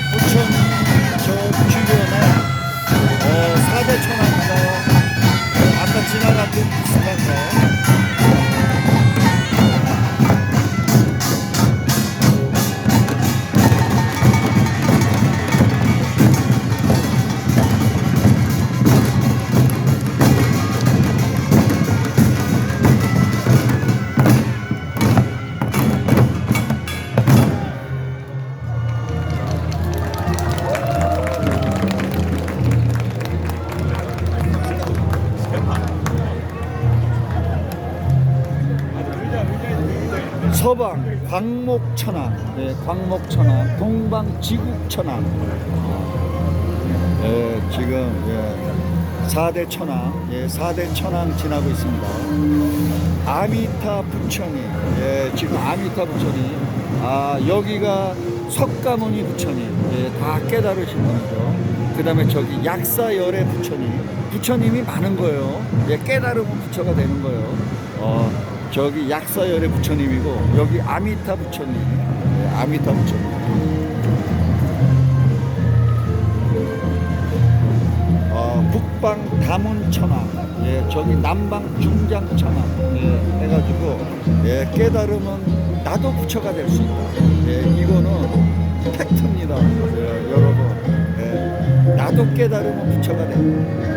부 서방 광목천왕, 네, 광목천왕, 동방 지국천왕. 예, 지금 예, 4대 천왕, 예, 4대 천왕 지나고 있습니다. 아미타 부처님, 예, 지금 아미타 부처님, 아 여기가 석가모니 부처님, 예, 다 깨달으신 분이죠. 그 다음에 저기 약사열의 부처님, 부처님이 많은 거예요. 예, 깨달으면 부처가 되는 거예요. 어, 저기 약사열의 부처님이고 여기 아미타 부처님, 예, 아미타 부처님. 어, 북방 다문천왕, 예, 저기 남방 중장천왕, 예, 해가지고 예, 깨달으면 나도 부처가 될 수 있다. 예, 이거는 팩트입니다, 예, 여러분. 예, 나도 깨달으면 부처가 된다.